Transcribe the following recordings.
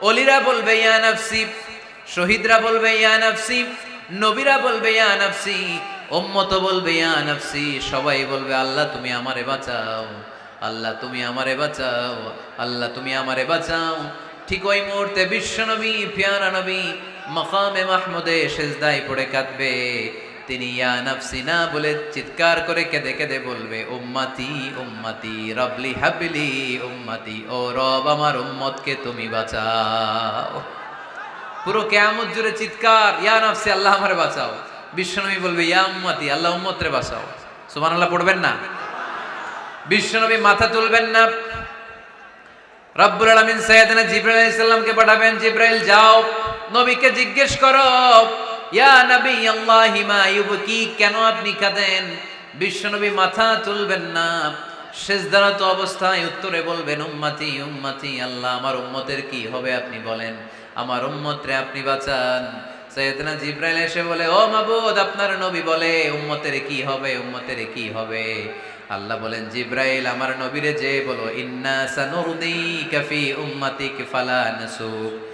অলিরা বলবে, ইয়া শহীদরা বলবে, ইয়া নবীরা বলবে, ইয়া নফসি। উম্মত বলবে, ইয়া সবাই বলবে, আল্লাহ তুমি আমারে বাঁচাও। আল্লাহ তুমি আমারে বাঁচাও। আল্লাহ তুমি আমারে বাঁচাও। ঠিক ওই মুহূর্তে বিশ্বনবী পিয়ারা নবী, মকামে মাহমুদে সেজদায় পড়ে কাঁদবে। তিনি, ইয়া নফসি, না বলে চিৎকার করে কেঁদে কেঁদে বলবে, উম্মাতি উম্মাতি রবলি হাবলি, উম্মাতি, ও রব আমার উম্মতকে তুমি বাঁচাও। পুরো কেয়ামত জুড়ে চিৎকার, ইয়া নফসি, আল্লাহ আমারে বাঁচাও। বিশ্বনবী বলবে, ইয়া উম্মতি, আল্লাহ উম্মতরে বাঁচাও। সুবহানাল্লাহ, পড়বেন না? বিশ্বনবী মাথা তুলবেন না? রব্বুল আলামিন সাইয়েদনা জিব্রাইল আলাইহিস সালামকে পাঠাবেন, জিব্রাইল, যাও। নবীকে জিজ্ঞেস করো কেন আপনি কাঁদেন? মাথা তুলবেন না। অবস্থায় উত্তরে বলবেন, উম্মতি উম্মতি, আল্লাহ, আমার উম্মতের কি হবে আপনি বলেন? আমার উম্মতরে আপনি বাঁচান। সৈয়দনা জিব্রাইল এসে বলে, ও মাবুদ, আপনার নবী বলে, উম্মতের কি হবে, উম্মতের কি হবে? আল্লাহ বলেন, জিব্রাইল, আমার নবীরে যে বলো, ইন্না সানুরদিকা ফি উম্মাতিক ফালা নাসুক।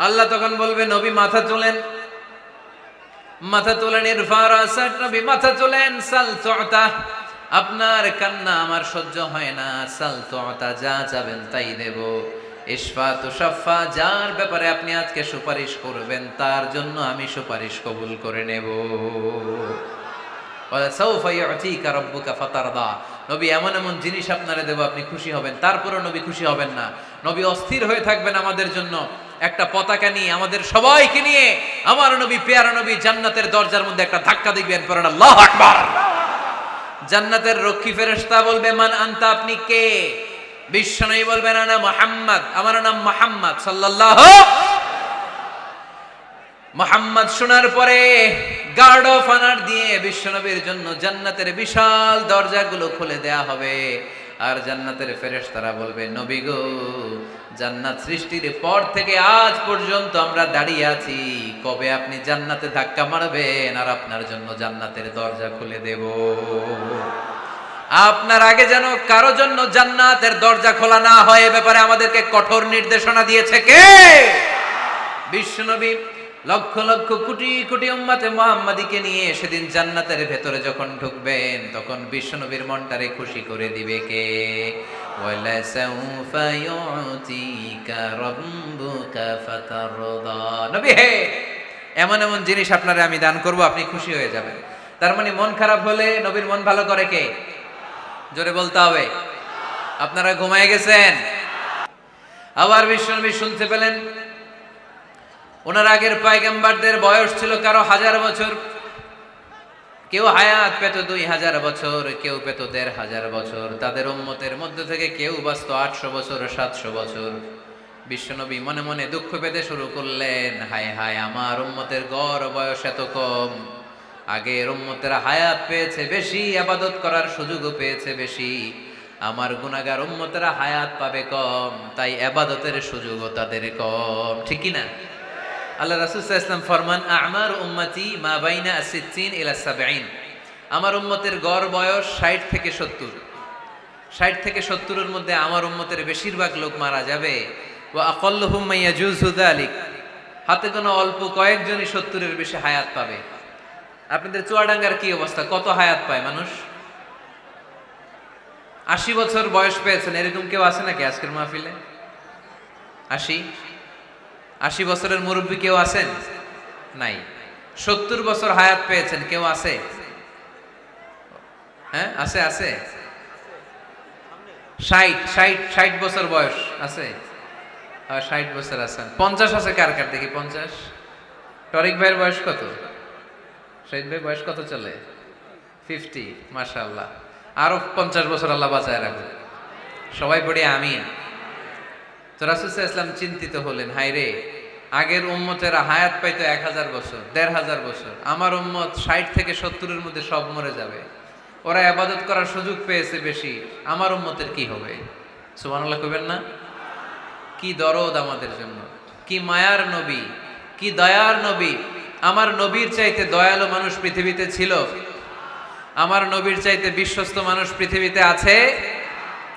আল্লাহ তখন বলবে, নবী, মাথা তোলেন। মাথা তোলেন ইরফার আসাদ নবী, মাথা তোলেন। সাল তুতা, আপনার কান্না আমার সহ্য হয় না। সাল তুতা, যা চাবেন তাই দেব। ইশফা তুষাফা যার ব্যাপারে আপনি আজকে সুপারিশ করবেন, তার জন্য আমি সুপারিশ কবুল করে নেব। নবী, এমন এমন জিনিস আপনারে দেব, আপনি খুশি হবেন। তারপরও নবী খুশি হবেন না। নবী অস্থির হয়ে থাকবেন আমাদের জন্য। একটা পতাকা নিয়ে আমাদের সবাইকে নিয়ে আমার নবী, পেয়ারা নবী জান্নাতের দরজার মধ্যে একটা ধাক্কা দিবেন পরেন আল্লাহ আকবার! জান্নাতের রক্ষী ফেরেশতা বলবে, মান আনতা, আপনি কে? বিশ্বনবী বলবেন, আনা মুহাম্মদ। আমার নাম মুহাম্মদ, সাল্লাল্লাহু মোহাম্মদ শোনার পরে গার্ড অফ অনার দিয়ে বিশ্বনবীর জন্য জান্নাতের বিশাল দরজাগুলো খুলে দেয়া হবে। আর জান্নাতের ফেরেশতারা বলবে, নবী গো, জান্নাত সৃষ্টির পর থেকে আজ পর্যন্ত আমরা দাঁড়িয়ে আছি। কবে আপনি জান্নাতে ধাক্কা মারবেন আর আপনার জন্য জান্নাতের দরজা খুলে দেব। আপনার আগে যেন কারও জন্য জান্নাতের দরজা খোলা না হয় এ ব্যাপারে আমাদেরকে কঠোর নির্দেশনা দিয়েছে কে? বিশ্বনবী লক্ষ লক্ষ কোটি কোটি উম্মাতে মুহাম্মাদিকে নিয়ে সেদিন জান্নাতের ভেতরে যখন ঢুকবেন, তখন বিশ্বনবীর মনটারে খুশি করে দিবে কে? হে, এমন এমন জিনিস আপনারে আমি দান করব, আপনি খুশি হয়ে যাবেন। তার মানে মন খারাপ হলে নবীর মন ভালো করে কে? জোরে বলতে হবে। আপনারা ঘুমায় গেছেন? আবার বিশ্বনবী শুনতে পেলেন ওনার আগের পায়গাম্বারদের বয়স ছিল কারও হাজার বছর। কেউ হায়াত পেত দুই হাজার বছর, কেউ পেত দেড় হাজার বছর। তাদের উম্মতের মধ্যে থেকে কেউ বাঁচত আটশো বছর, সাতশো বছর। বিশ্বনবী মনে মনে দুঃখ পেতে শুরু করলেন, হায় হায়, আমার উম্মতের গড় বয়স এত কম। আগের উম্মতেরা হায়াত পেয়েছে বেশি, আবাদত করার সুযোগও পেয়েছে বেশি। আমার গুনাগার উম্মতেরা হায়াত পাবে কম, তাই আবাদতের সুযোগও তাদের কম। ঠিক না? আল্লাহ রাসুল ইসলাম ফরমান, আমার উম্মতি মা বাইনা সিদ্দিন ইলা সাবাইন আমার উম্মতের গড় বয়স ষাট থেকে সত্তর। ষাট থেকে সত্তরের মধ্যে আমার উম্মতের বেশিরভাগ লোক মারা যাবে। ও আকল্লহুম মাইয়া জুজুদা আলিক হাতে কোনো অল্প কয়েকজনই সত্তরের বেশি হায়াত পাবে। আপনাদের চুয়াডাঙ্গার কি অবস্থা? কত হায়াত পায় মানুষ? আশি বছর বয়স পেয়েছেন, এরকম কেউ আছে নাকি আজকের মাহফিলে? আশি? আশি বছরের মুরব্বী কেউ আছেন? নাই। সত্তর বছর হায়াত পেয়েছেন, কেউ আছে? হ্যাঁ আছে আছে। ষাট ষাট ষাট বছর বয়স, আছে? আর ষাট বছর আছেন। পঞ্চাশ আছে কার কার? দেখি পঞ্চাশ। টরিক ভাইয়ের বয়স কত? শহীদ ভাই বয়স কত চলে? ফিফটি মাশাল্লাহ আরও পঞ্চাশ বছর আল্লাহ বাঁচায় রাখবে সবাই পড়ে আমিন। তো রাসুসাহ ইসলাম চিন্তিত হলেন হাই রে, আগের উম্মতেরা হায়াত পাইতো এক হাজার বছর, দেড় হাজার বছর, আমার উম্মত ষাট থেকে সত্তরের মধ্যে সব মরে যাবে। ওরা আবাদত করার সুযোগ পেয়েছে বেশি, আমার উম্মতের কি হবে? সুবহানাল্লাহ কবেন না। কি দরদ আমাদের জন্য, কি মায়ার নবী, কি দয়ার নবী। আমার নবীর চাইতে দয়ালু মানুষ পৃথিবীতে ছিল। আমার নবীর চাইতে বিশ্বস্ত মানুষ পৃথিবীতে আছে।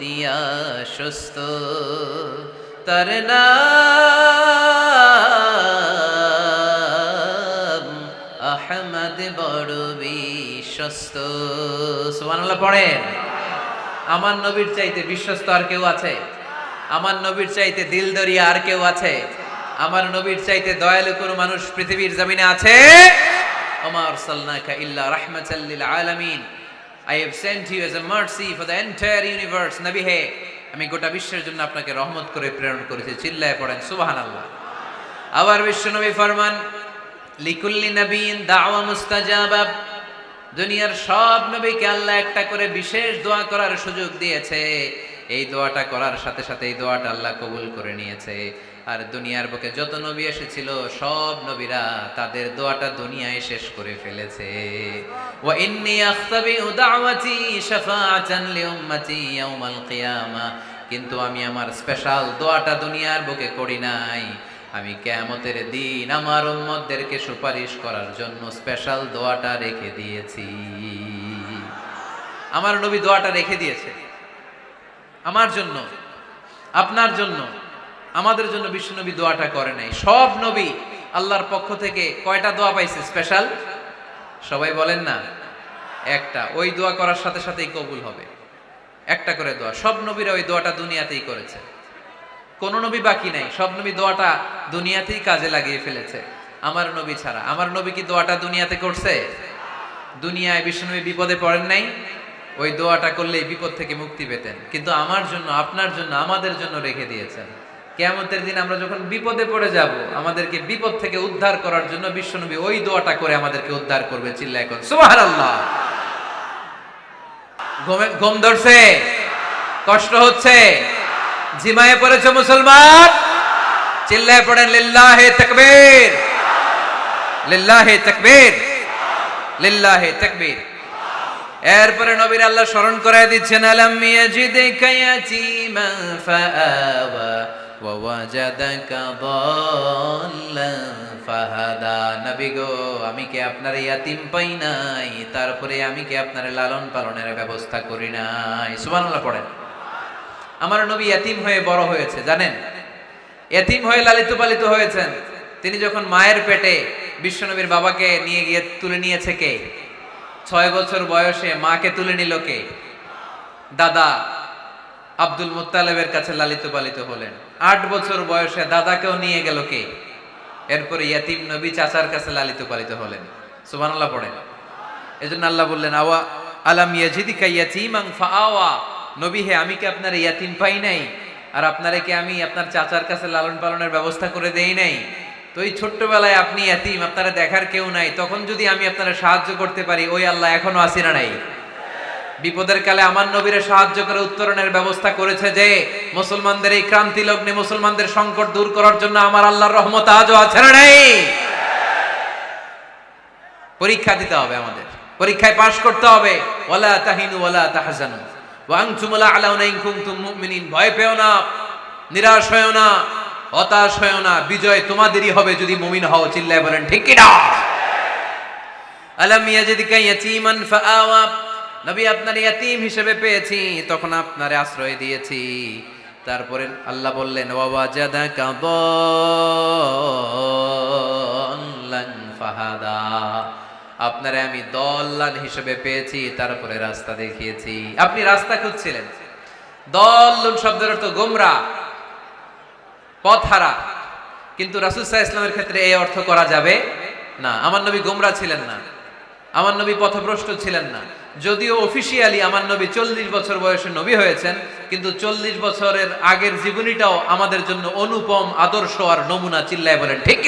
অতি আশ্বস্ত তার নাম আহমদ বড় বিশ্বস্ত সুবহানাল্লাহ পড়েন আমার নবীর চাইতে বিশ্বস্ত আর কেউ আছে আমার নবীর চাইতে দিলদরিয়া আর কেউ আছে আমার নবীর চাইতে দয়ালু কোনো মানুষ পৃথিবীর জমিনে আছে আমার সাল্লাকা ইল্লা রাহমাতাল লিল আলামিন I have sent you as a mercy for the entire universe নবী হে আমি গোটা বিশ্বের জন্য আপনাকে রহমত করে প্রেরণ করেছি। চিল্লায় পড়েন, সুবহানাল্লাহ। আবার বিশ্বনবী ফরমান, লিকুল্লি নবীন দাওয়া মুস্তাজাবাব দুনিয়ার সব নবীকে আল্লাহ একটা করে বিশেষ দোয়া করার সুযোগ দিয়েছে। এই দোয়াটা করার সাথে সাথে এই দোয়াটা আল্লাহ কবুল করে নিয়েছে। আর দুনিয়ার বুকে যত নবী এসেছিল, সব নবীরা তাদের দোয়াটা দুনিয়ায় শেষ করে ফেলেছে। কিন্তু আমি আমার স্পেশাল দোয়াটা দুনিয়ার বুকে করি নাই। আমি কেয়ামতের দিন আমার উম্মতদেরকে সুপারিশ করার জন্য স্পেশাল দোয়াটা রেখে দিয়েছি। আমার নবী দোয়াটা রেখে দিয়েছে। আমার জন্য, আপনার জন্য, আমাদের জন্য বিশ্বনবী দোয়াটা করে নাই। সব নবী আল্লাহর পক্ষ থেকে কয়টা দোয়া পাইছে? স্পেশাল? সবাই বলেন না? একটা। ওই দোয়া করার সাথে সাথেই কবুল হবে। একটা করে দোয়া। সব নবীরা ওই দোয়াটা দুনিয়াতেই করেছে। কোন নবী বাকি নাই। সব নবী দোয়াটা দুনিয়াতেই কাজে লাগিয়ে ফেলেছে। আমার নবী ছাড়া। আমার নবী কি দোয়াটা দুনিয়াতে করছে? দুনিয়ায় বিশ্বনবী বিপদে পড়েন নাই? ওই দোয়াটা করলেই বিপদ থেকে মুক্তি পেতেন। কিন্তু আমার জন্য, আপনার জন্য, আমাদের জন্য রেখে দিয়েছেন। কেয়ামতের দিন আমরা যখন বিপদে পড়ে যাব, আমাদেরকে বিপদ থেকে উদ্ধার করার জন্য বিশ্বনবী ওই দোয়াটা করে আমাদেরকে উদ্ধার করবে চিল্লা এখন সুবহানাল্লাহ। ঘুমে, ঘুম ধরছে? কষ্ট হচ্ছে? জিমায়ে পড়েছে মুসলমান? চিল্লায় পড়েন, লিল্লাহে তাকবীর। লিল্লাহে তাকবীর। লিল্লাহে তাকবীর। এরপরে নবীর আল্লাহ স্মরণ করায় দিচ্ছেন ফাহাদা। গো, আমি আপনার ইয়াতিম পাই নাই? তারপরে আমি কি আপনার লালন পালনের ব্যবস্থা করি নাই? সুবহানাল্লাহ পড়েন। আমার নবী এতিম হয়ে বড় হয়েছে, জানেন? এতিম হয়ে লালিত পালিত হয়েছেন। তিনি যখন মায়ের পেটে বিশ্বনবীর বাবাকে নিয়ে গিয়ে তুলে নিয়েছে কে? ছয় বছর বয়সে মাকে তুলে নিল কে? দাদা আব্দুল মুত্তালেবের কাছে লালিত পালিত হলেন। আট বছর বয়সে দাদাকেও নিয়ে গেল কে? এরপরে ইয়াতিম নবী চাচার কাছে লালিত পালিত হলেন। সুবহানাল্লাহ পড়েন। এজন্য আল্লাহ বললেন, আওয়া আলাম ইয়াজিদিকা ইয়াতিমাং ফাআওয়া। নবী হে, আমি কি আপনার ইয়াতিম পাই নাই? আর আপনারে কি আমি আপনার চাচার কাছে লালন পালনের ব্যবস্থা করে দেই নাই? তো এই ছোট্টবেলায় আপনি ইয়াতিম আপনারা দেখার কেউ নাই, তখন যদি আমি আপনারা সাহায্য করতে পারি, ওই আল্লাহ এখনও আসিনা নাই। বিপদের কালে আমার নবীরে সাহায্য করে উত্তরণের ব্যবস্থা করেছে যে, মুসলমানদের এই ক্রান্তি লগ্নে মুসলমানদের সংকট দূর করার জন্য আমার আল্লাহর রহমত আজও আছে না নাই? পরীক্ষা দিতে হবে আমাদের। পরীক্ষায় পাশ করতে হবে। ওয়ালা তাহিনু ওয়ালা তাহজানু। ওয়া আনতুম লা আলাউনা ইন মুমিনিন। ভয় পেও না, নিরাশ হয়েও না। হতাশ হয়েও না, বিজয় তোমাদেরই হবে যদি মুমিন হও, চিল্লায় বলেন, ঠিক কিনা? আলাম ইয়াজিদিকা ইয়াতীমান ফাআওয়া। নবী আপনার ইয়াতীম হিসেবে পেয়েছি, তখন আপনারে আশ্রয় দিয়েছি। তারপরে আল্লাহ বললেন ওয়াজাদাকা দল্লান ফাহাদা। আপনারে আমি দল্লান হিসেবে পেয়েছি, তারপরে রাস্তা দেখিয়েছি। আপনি রাস্তা খুঁজছিলেন। দল্লুন শব্দের অর্থ গোমরা। পথহারা কিন্তু রাসুসাহ ইসলামের ক্ষেত্রে এই অর্থ করা যাবে না। আমার নবী গোমরা ছিলেন না। আমার নবী পথভ্রষ্ট ছিলেন না। যদিও অফিসিয়ালি আমার নবী চল্লিশ বছর বয়সে নবী হয়েছেন, কিন্তু চল্লিশ বছরের আগের জীবনীটাও আমাদের জন্য অনুপম, আদর্শ আর নমুনা চিল্লায় বলেন, ঠিক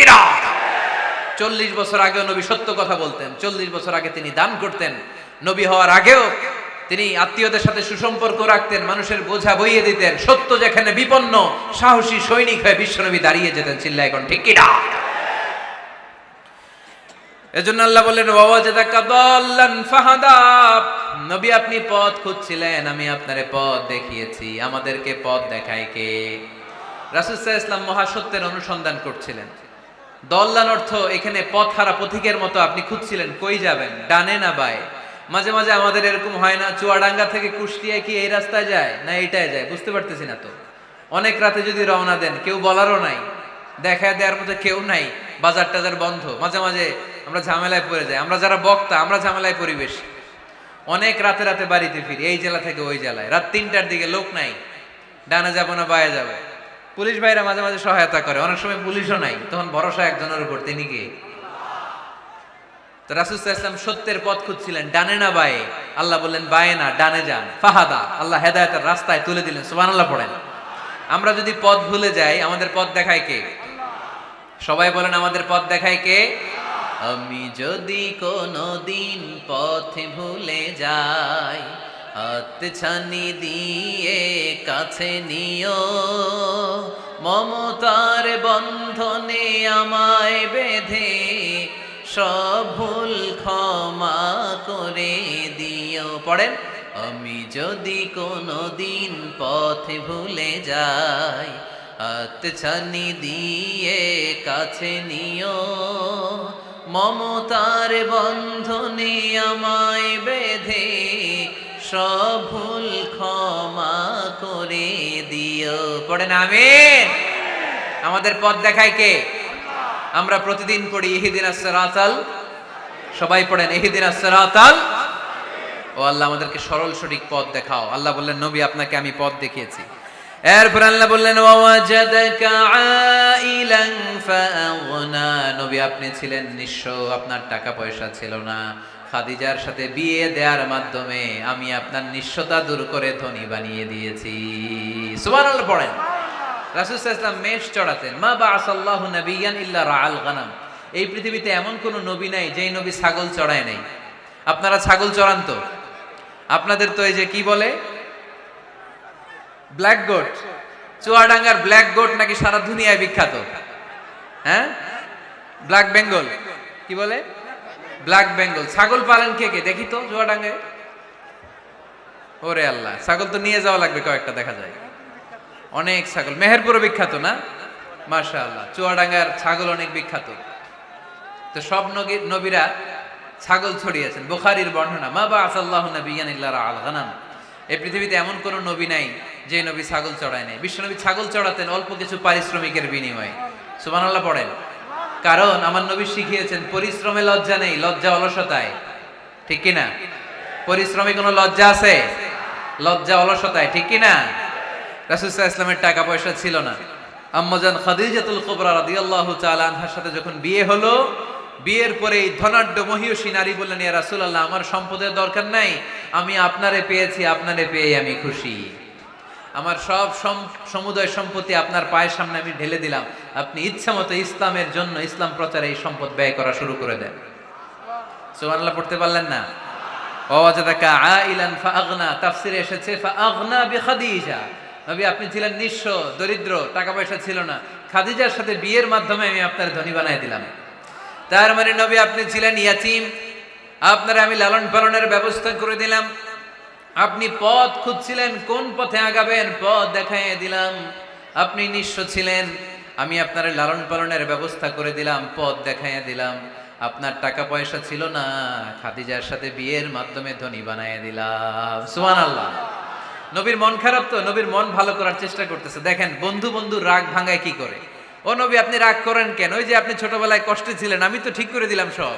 চল্লিশ বছর আগেও নবী সত্য কথা বলতেন। চল্লিশ বছর আগে তিনি দান করতেন। নবী হওয়ার আগেও তিনি আত্মীয়দের সাথে সুসম্পর্ক রাখতেন, মানুষের বোঝা বইয়ে দিতেন। সত্য যেখানে বিপন্ন, সাহসী সৈনিক হয়ে বিশ্বনবী দাঁড়িয়ে যেতেন চিল্লা এখন, ঠিক কিনা? এজন্য আল্লাহ বললেন নবী, আপনি পথ খুঁজছিলেন, আমি আপনারে পথ দেখিয়েছি। আমাদেরকে পথ দেখায় কে? আলাইহি ইসলাম মহাসত্যের অনুসন্ধান করছিলেন। দল্লান অর্থ এখানে পথ হারা পথিকের মতো আপনি খুঁজছিলেন, কই যাবেন? ডানে না বায়ে? মাঝে মাঝে আমাদের এরকম হয় না, চুয়াডাঙ্গা থেকে কুষ্টিয়ায় কি এই রাস্তায় যায় না এইটায় যায়? বুঝতে পারতেছি না তো। অনেক রাতে যদি রওনা দেন, কেউ বলারও নাই দেখা দেওয়ার মতো কেউ নাই, বাজার টাজার বন্ধ। মাঝে মাঝে আমরা ঝামেলায় পড়ে যাই। আমরা যারা বক্তা, আমরা ঝামেলায় পরিবেশ। অনেক রাতে রাতে বাড়িতে ফিরি, এই জেলা থেকে ওই জেলায়। রাত তিনটার দিকে লোক নাই, ডানে যাব না বায়ে যাবে। পুলিশ ভাইরা মাঝে মাঝে সহায়তা করে। অনেক সময় পুলিশও নাই, তখন ভরসা একজনের উপর, তিনি কি? তো রাসুসাহ সত্যের পথ খুঁজছিলেন, ডানে না বায়ে? আল্লাহ বললেন, বায়ে না, ডানে যান। ফাহাদা, আল্লাহ হেদায়তের রাস্তায় তুলে দিলেন সুবান আল্লাহ পড়েন। আমরা যদি পথ ভুলে যাই, আমাদের পথ দেখায় কে? সবাই বলেন, আমাদের পথ দেখায় কে? আমি যদি কোনো দিন পথে ভুলে যাই, হাত ছানি দিয়ে কাছে নিও, মমতার বন্ধনে আমায় বেঁধে সব ভুল ক্ষমা করে দিও। পড়েন, আমি যদি কোনো দিন পথে ভুলে যাই হাত ছানি দিয়ে কাছে নিও। মমতার বন্ধনে আমায় বেঁধে সব ভুল ক্ষমা করে দিও। পড়েন, আমিন। আমাদের পথ দেখায় কে? আমরা প্রতিদিন পড়ি ইহিদিন আসরাতাল সবাই পড়েন ইহিদিন আসরাতাল ও আল্লাহ আমাদেরকে সরল সঠিক পথ দেখাও। আল্লাহ বললেন, নবী, আপনাকে আমি পথ দেখিয়েছি। এরপর আল্লাহ বললেন নবী, আপনি ছিলেন নিঃস্ব, আপনার টাকা পয়সা ছিল না। খাদিজার সাথে বিয়ে দেওয়ার মাধ্যমে আমি আপনার নিঃস্বতা দূর করে ধনী বানিয়ে দিয়েছি। সুবহানাল্লাহ, পড়েন। রাসূল সাল্লাল্লাহু মেষ চড়াতেন। মা বাআসাল্লাহু নাবিয়ান ইল্লা রাআল গানাম। এই পৃথিবীতে এমন কোন নবী নাই যেই নবী ছাগল চড়ায় নাই। আপনারা ছাগল চড়ান তো? আপনাদের তো এই যে কি বলে? Black goat. চুয়াডাঙ্গার ব্ল্যাক গোট নাকি সারা দুনিয়ায় বিখ্যাত? হ্যাঁ? ব্ল্যাক বেঙ্গল। কি বলে? ব্ল্যাক বেঙ্গল। ছাগল পালেন কে কে? দেখি তো চুয়াডাঙ্গায়। ওরে আল্লাহ, ছাগল তো নিয়ে যাওয়া লাগবে কয়েকটা, দেখা যায়। অনেক ছাগল। মেহেরপুরও বিখ্যাত না? মাশা আল্লাহ চুয়াডাঙ্গার ছাগল অনেক বিখ্যাত। তো সব নবী- নবীরা ছাগল ছড়িয়েছেন। বুখারীর বর্ণনা, মা বা আসাল্লাহ ইল্লা আল এই পৃথিবীতে এমন কোন নবী নাই যে নবী ছাগল চড়ায় নাই। বিশ্বনবী ছাগল চড়াতেন অল্প কিছু পারিশ্রমিকের বিনিময়ে। সুবহানাল্লাহ পড়েন। কারণ আমার নবী শিখিয়েছেন, পরিশ্রমে লজ্জা নেই, লজ্জা অলসতায়। ঠিক কি না পরিশ্রমে কোনো লজ্জা আছে? লজ্জা অলসতায়, ঠিক কি না ইসলামের টাকা পয়সা ছিল না। আম্মাজান খাদিজাতুল কুবরা রাদিয়াল্লাহু তাআলা আনহার সাথে যখন বিয়ে হলো, বিয়ের পরে এই ধনাঢ্য মহিয়সী নারী বললেন, ইয়া রাসূলুল্লাহ, আমার সম্পদের দরকার নাই, আমি আপনারে পেয়েছি, আপনারে পেয়ে আমি খুশি। আমার সব সম- সমুদয় সম্পত্তি আপনার পায়ের সামনে আমি ঢেলে দিলাম। আপনি ইচ্ছা মতো ইসলামের জন্য ইসলাম প্রচারে এই সম্পদ ব্যয় করা শুরু করে দেন। সুবহানাল্লাহ, পড়তে পারলেন না? ওয়াজাদাকা আইলান ফাআগনা, তাফসিরে এসেছে, ফাআগনা বিখাদিজা। নবী আপনি ছিলেন নিঃস্ব, দরিদ্র টাকা পয়সা ছিল না। খাদিজার সাথে বিয়ের মাধ্যমে আমি আপনার ধনী বানাই দিলাম। তার মানে নবী, আপনি ছিলেন ইয়াতিম। আপনার আমি লালন পালনের ব্যবস্থা করে দিলাম। আপনি পথ খুঁজছিলেন, কোন পথে আগাবেন? পথ দেখাইয়ে দিলাম। আপনি নিঃস্ব ছিলেন। আমি আপনার লালন পালনের ব্যবস্থা করে দিলাম, পথ দেখাইয়া দিলাম। আপনার টাকা পয়সা ছিল না, খাদিজার সাথে বিয়ের মাধ্যমে ধনী বানাইয়া দিলাম। সুমান আল্লাহ নবীর মন খারাপ তো, নবীর মন ভালো করার চেষ্টা করতেছে। দেখেন, বন্ধু বন্ধু রাগ ভাঙায় কি করে? ও নবী, আপনি রাগ করেন কেন? ওই যে আপনি ছোটবেলায় কষ্টে ছিলেন, আমি তো ঠিক করে দিলাম সব।